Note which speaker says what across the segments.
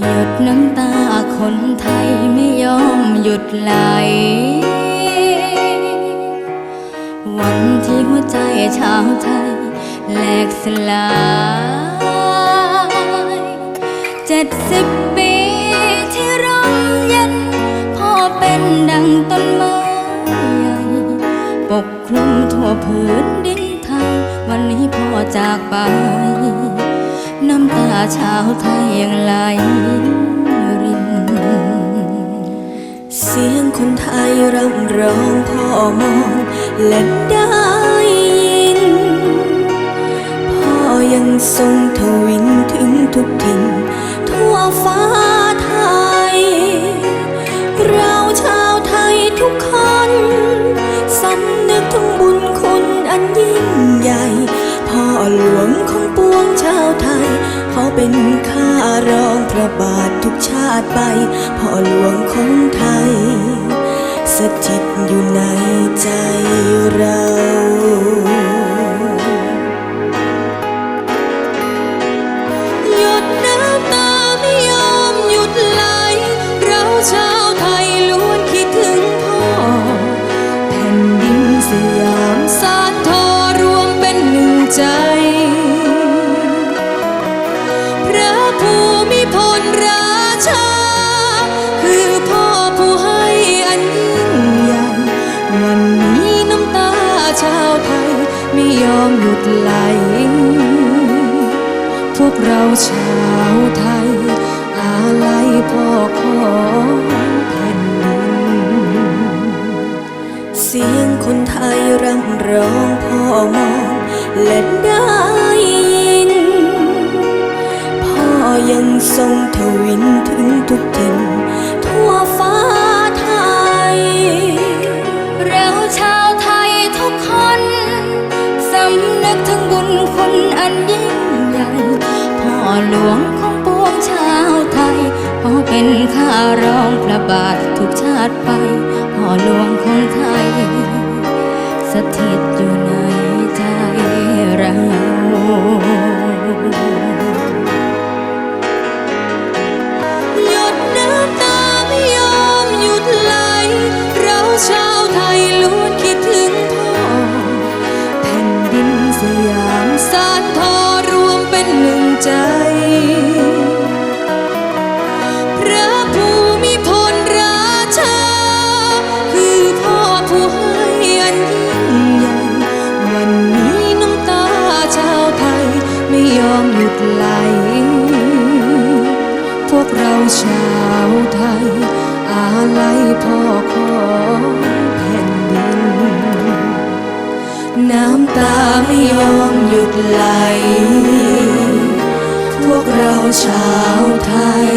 Speaker 1: หยดน้ำตาคนไทยไม่ยอมหยุดไหล วันที่หัวใจชาวไทยแหลกสลายเจ็ดสิบปีที่ร่มเย็นพ่อเป็นดังต้นไม้ใหญ่ ปกคลุมทั่วพื้นดินไทย วันนี้พ่อจากไป น้ำตาชาวไทยยังไหลริน
Speaker 2: เสียงคนไทยร่ำร้องพ่อมองและได้ยิน พ่อยังทรงทวินถึงทุกถิ่นทั่วฟ้าไทย เราชาวไทยทุกคนสำนึกถึงบุญคุณอันยิ่งใหญ่ พ่อหลวงของปวงชาวไทย เขาเป็นข้ารองพระบาททุกชาติไป พ่อหลวงของไทย สถิตอยู่ในใจเราหยุ ชาวไทยไม่ยอมหยุดไหล พวกเราชาวไทย อาลัยพ่อของแผ่นดิน เสียงคนไทยร่ำร้องพ่อมองและได้ยิน พ่อยังทรงทวินถึงทุกถิ่น
Speaker 1: คุณอันยิ่งใหญ่พ่อหลวงของปวงชาวไทยพ่อเป็นข้ารองพระบาททุกชาติไป พ่อหลวงของไทยสถิ ใจ
Speaker 2: พระภูมิพลราชา คือพ่อผู้ให้อันยิ่งใหญ่ วันนี้น้ำตาชาวไทยไม่ยอมหยุดไหล พวกเราชาวไทย อาลัยพ่อของแผ่นดิน น้ำตาไม่ยอมหยุดไหล เราชาวไทย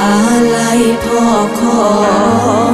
Speaker 2: อาลัยพ่อขอ